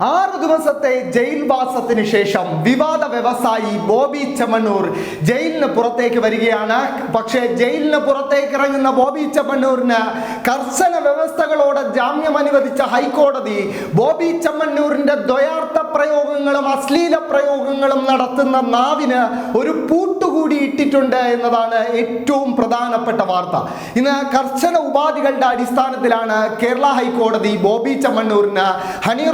ആറു ദിവസത്തെ ജയിൽവാസത്തിന് ശേഷം വിവാദ വ്യവസായി ബോബി ചെമ്മണ്ണൂർ ജയിലിന് പുറത്തേക്ക് വരികയാണ്. പക്ഷേ ജയിലിന് പുറത്തേക്ക് ഇറങ്ങുന്ന ബോബി ചെമ്മണ്ണൂരിന് കർശന വ്യവസ്ഥകളോടെ ജാമ്യം അനുവദിച്ച ഹൈക്കോടതി ബോബി ചെമ്മണ്ണൂരിന്റെ ദ്വയാർത്ഥ പ്രയോഗങ്ങളും അശ്ലീല പ്രയോഗങ്ങളും നടത്തുന്ന നാവിന് ഒരു പൂട്ടുകൂടി ഇട്ടിട്ടുണ്ട് എന്നതാണ് ഏറ്റവും പ്രധാനപ്പെട്ട വാർത്ത. ഇന്ന് കർശന ഉപാധികളുടെ അടിസ്ഥാനത്തിലാണ് കേരള ഹൈക്കോടതി ബോബി ചെമ്മണ്ണൂരിന് ഹണി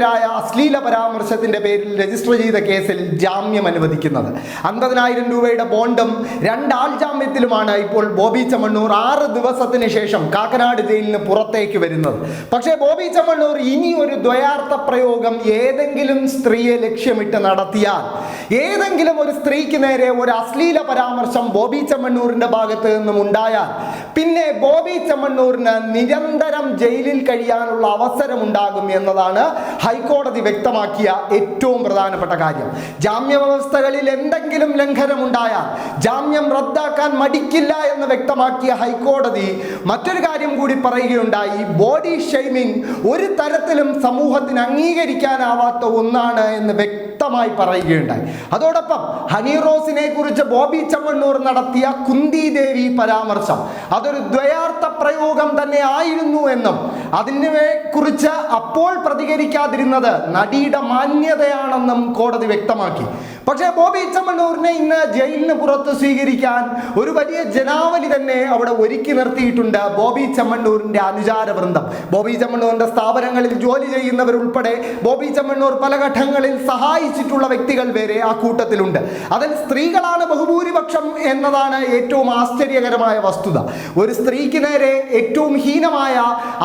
റോസിനെതിരായ അശ്ലീല പരാമർശത്തിന്റെ പേരിൽ രജിസ്റ്റർ ചെയ്ത കേസിൽ ജാമ്യം അനുവദിക്കുന്നത്. അൻപതിനായിരം രൂപയുടെ ബോണ്ടും രണ്ടാൾ ജാമ്യത്തിലുമാണ് ഇപ്പോൾ ബോബി ചമ്മണ്ണൂർ ആറ് ദിവസത്തിന് ശേഷം കാക്കനാട് ജയിലിന് പുറത്തേക്ക് വരുന്നത്. പക്ഷേ ബോബി ചമ്മണ്ണൂർ ഇനി ഒരു ദ്വയാർത്ഥ പ്രയോഗം ഏതെങ്കിലും സ്ത്രീയെ ലക്ഷ്യമിട്ട് നടത്തിയാൽ ഏതെങ്കിലും ഒരു സ്ത്രീക്ക് നേരെ ഒരു അശ്ലീല പരാമർശം ബോബി ചമ്മണ്ണൂരിന്റെ ഭാഗത്ത് നിന്നും ഉണ്ടായാൽ പിന്നെ ബോബി ചമ്മണ്ണൂരിന് നിരന്തരം ജയിലിൽ കഴിയാനുള്ള അവസരമുണ്ടാകും എന്നതാണ് ഹൈക്കോടതി വ്യക്തമാക്കിയ ഏറ്റവും പ്രധാനപ്പെട്ട കാര്യം. ജാമ്യ വ്യവസ്ഥകളിൽ എന്തെങ്കിലും ലംഘനമുണ്ടായാൽ ജാമ്യം റദ്ദാക്കാൻ മടിക്കില്ല എന്ന് വ്യക്തമാക്കിയ ഹൈക്കോടതി മറ്റൊരു കാര്യം കൂടി പറയുകയുണ്ടായി. ബോഡി ഷെയ്മിംഗ് ഒരു തരത്തിലും സമൂഹത്തിന് അംഗീകരിക്കാനാവാത്ത ഒന്നാണ് എന്ന് വ്യക്തമായി പറയുകയുണ്ടായി. അതോടൊപ്പം ഹണി റോസിനെ കുറിച്ച് ബോബി ചമ്മണ്ണൂർ നടത്തിയ കുന്തി ദേവി പരാമർശം അതൊരു ദ്വയാർത്ഥ പ്രയോഗം തന്നെ ആയിരുന്നു എന്നും അതിനെ കുറിച്ച് അപ്പോൾ പ്രതികരിക്കാതിരുന്നത് നടിയുടെ മാന്യതയാണെന്നും കോടതി വ്യക്തമാക്കി. പക്ഷേ ബോബി ചമ്മണ്ണൂരിനെ ഇന്ന് ജയിലിന് പുറത്ത് സ്വീകരിക്കാൻ ഒരു വലിയ ജനാവലി തന്നെ അവിടെ ഒരുക്കി നിർത്തിയിട്ടുണ്ട് ബോബി ചമ്മണ്ണൂരിന്റെ അനുചാര വൃന്ദം ബോബി ചമ്മണ്ണൂരിന്റെ സ്ഥാപനങ്ങളിൽ ജോലി ചെയ്യുന്നവരുൾപ്പെടെ ബോബി ചമ്മണ്ണൂർ പല ഘട്ടങ്ങളിൽ സഹായിച്ചിട്ടുള്ള വ്യക്തികൾ വരെ ആ കൂട്ടത്തിലുണ്ട്. അതിൽ സ്ത്രീകളാണ് ബഹുഭൂരിപക്ഷം എന്നതാണ് ഏറ്റവും ആശ്ചര്യകരമായ വസ്തുത. ഒരു സ്ത്രീക്ക് നേരെ ഏറ്റവും ഹീനമായ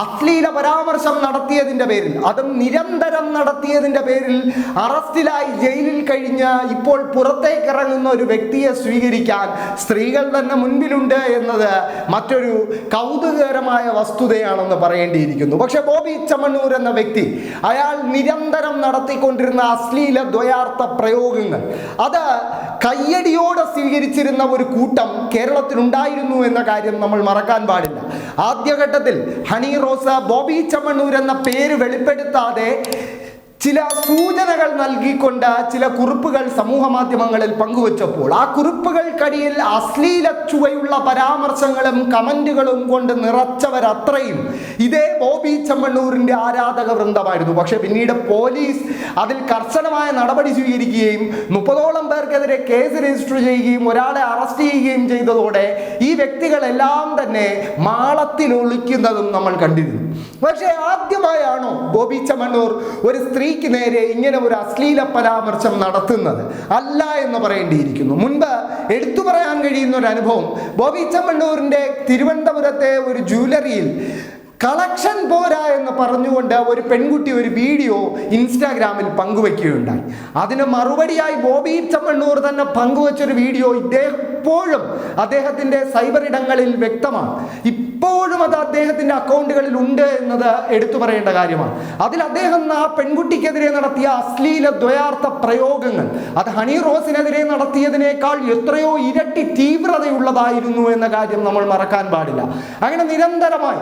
അശ്ലീല പരാമർശം നടത്തിയതിന്റെ പേരിൽ അതും നിരന്തരം നടത്തിയതിന്റെ പേരിൽ അറസ്റ്റിലായി ജയിലിൽ കഴിഞ്ഞ് ഇപ്പോൾ പുറത്തേക്ക് ഇറങ്ങുന്ന ഒരു വ്യക്തിയെ സ്വീകരിക്കാൻ സ്ത്രീകൾ തന്നെ മുൻപിലുണ്ട് എന്നത് മറ്റൊരു കൗതുകകരമായ വസ്തുതയാണെന്ന് പറയേണ്ടിയിരിക്കുന്നു. പക്ഷെ ബോബി ചമ്മണ്ണൂർ എന്ന വ്യക്തി അയാൾ നിരന്തരം നടത്തിക്കൊണ്ടിരുന്ന അശ്ലീല ദ്വയാർത്ഥ പ്രയോഗങ്ങൾ അത് കയ്യടിയോടെ സ്വീകരിച്ചിരുന്ന ഒരു കൂട്ടം കേരളത്തിലുണ്ടായിരുന്നു എന്ന കാര്യം നമ്മൾ മറക്കാൻ പാടില്ല. ആദ്യഘട്ടത്തിൽ ഹണി റോസ ബോബി ചമ്മണ്ണൂർ എന്ന പേര് വെളിപ്പെടുത്താതെ ചില സൂചനകൾ നൽകിക്കൊണ്ട് ചില കുറിപ്പുകൾ സമൂഹ മാധ്യമങ്ങളിൽ പങ്കുവച്ചപ്പോൾ ആ കുറിപ്പുകൾക്കടിയിൽ അശ്ലീല ചുവയുള്ള പരാമർശങ്ങളും കമന്റുകളും കൊണ്ട് നിറച്ചവരത്രയും. ഇതേ ബോബി ചെമ്മണ്ണൂരിന്റെ ആരാധക വൃന്ദമായിരുന്നു. പക്ഷെ പിന്നീട് പോലീസ് അതിൽ കർശനമായ നടപടി സ്വീകരിക്കുകയും മുപ്പതോളം പേർക്കെതിരെ കേസ് രജിസ്റ്റർ ചെയ്യുകയും ഒരാളെ അറസ്റ്റ് ചെയ്യുകയും ചെയ്തതോടെ ഈ വ്യക്തികളെല്ലാം തന്നെ മാളത്തിൽ ഒളിക്കുന്നതും നമ്മൾ കണ്ടിരുന്നു. പക്ഷേ ആദ്യമായാണോ ബോബി ചെമ്മണ്ണൂർ ഒരു സ്ത്രീക്ക് നേരെ ഇങ്ങനെ ഒരു അശ്ലീല പരാമർശം നടത്തുന്നത് അല്ല എന്ന് പറയേണ്ടിയിരിക്കുന്നു. മുൻപ് എടുത്തു പറയാൻ കഴിയുന്ന ഒരു അനുഭവം. ബോബി ചമ്മണ്ണൂരിന്റെ തിരുവനന്തപുരത്തെ ഒരു ജ്വല്ലറിയിൽ കളക്ഷൻ പോരാ എന്ന് പറഞ്ഞുകൊണ്ട് ഒരു പെൺകുട്ടി ഒരു വീഡിയോ ഇൻസ്റ്റാഗ്രാമിൽ പങ്കുവെക്കുകയുണ്ടായി. അതിന് മറുപടിയായി ബോബി ചമ്മണ്ണൂർ തന്നെ പങ്കുവച്ചൊരു വീഡിയോ ഇദ്ദേഹം ഇപ്പോഴും അദ്ദേഹത്തിന്റെ സൈബർ ഇടങ്ങളിൽ വ്യക്തമാണ്. ഇപ്പോഴും അത് അദ്ദേഹത്തിന്റെ അക്കൗണ്ടുകളിൽ ഉണ്ട് എന്നത് എടുത്തു പറയേണ്ട കാര്യമാണ്. അതിൽ അദ്ദേഹം ആ പെൺകുട്ടിക്കെതിരെ നടത്തിയ അശ്ലീല ദ്വയാർത്ഥ പ്രയോഗങ്ങൾ അത് ഹണി റോസിനെതിരെ നടത്തിയതിനേക്കാൾ എത്രയോ ഇരട്ടി തീവ്രതയുള്ളതായിരുന്നു എന്ന കാര്യം നമ്മൾ മറക്കാൻ പാടില്ല. അങ്ങനെ നിരന്തരമായി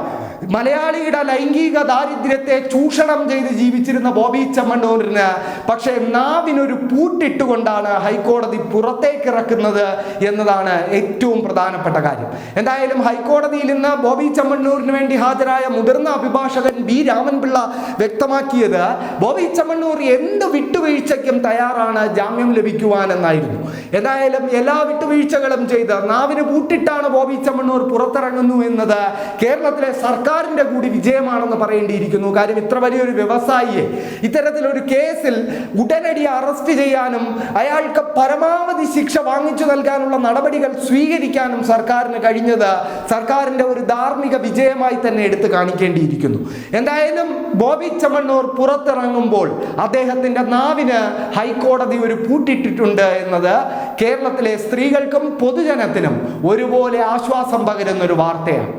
മലയാളിയുടെ ലൈംഗിക ദാരിദ്ര്യത്തെ ചൂഷണം ചെയ്ത് ജീവിച്ചിരുന്ന ബോബി ചമ്മണ്ണൂരിന് പക്ഷേ നാവിനൊരു പൂട്ടിട്ടുകൊണ്ടാണ് ഹൈക്കോടതി പുറത്തേക്ക് ഇറക്കുന്നത് എന്നതാണ് ഏറ്റവും പ്രധാനപ്പെട്ട കാര്യം. എന്തായാലും ഹൈക്കോടതിയിൽ ഇന്ന് ബോബി ചമ്മണ്ണൂരിന് വേണ്ടി ഹാജരായ മുതിർന്ന അഭിഭാഷകൻ ബി രാമൻപിള്ള വ്യക്തമാക്കിയത് ബോബി ചമ്മണ്ണൂർ എന്ത് വിട്ടുവീഴ്ചയ്ക്കും തയ്യാറാണ് ജാമ്യം ലഭിക്കുവാനെന്നായിരുന്നു. എന്തായാലും എല്ലാ വിട്ടുവീഴ്ചകളും ചെയ്ത് നാവിന് പൂട്ടിട്ടാണ് ബോബി ചമ്മണ്ണൂർ പുറത്തിറങ്ങുന്നു എന്നത് കേരളത്തിലെ സർക്കാരിന്റെ കൂടി വിജയമാണെന്ന് പറയേണ്ടിയിരിക്കുന്നു. കാര്യം ഇത്ര വലിയൊരു വ്യവസായിയെ ഇത്തരത്തിലൊരു കേസിൽ ഉടനടി അറസ്റ്റ് ചെയ്യാനും അയാൾക്ക് പരമാവധി ശിക്ഷ വാങ്ങിച്ചു നൽകാനുള്ള നടപടികൾ സ്വീകരിക്കാനും സർക്കാരിന് കഴിഞ്ഞത് സർക്കാരിന്റെ ഒരു ധാർമ്മിക വിജയമായി തന്നെ എടുത്തു കാണിക്കേണ്ടിയിരിക്കുന്നു. എന്തായാലും ബോബി ചമ്മണ്ണൂർ പുറത്തിറങ്ങുമ്പോൾ അദ്ദേഹത്തിന്റെ നാവിന് ഹൈക്കോടതി ഒരു പൂട്ടിട്ടിട്ടുണ്ട് എന്നത് കേരളത്തിലെ സ്ത്രീകൾക്കും പൊതുജനത്തിനും ഒരുപോലെ ആശ്വാസം പകരുന്നൊരു വാർത്തയാണ്.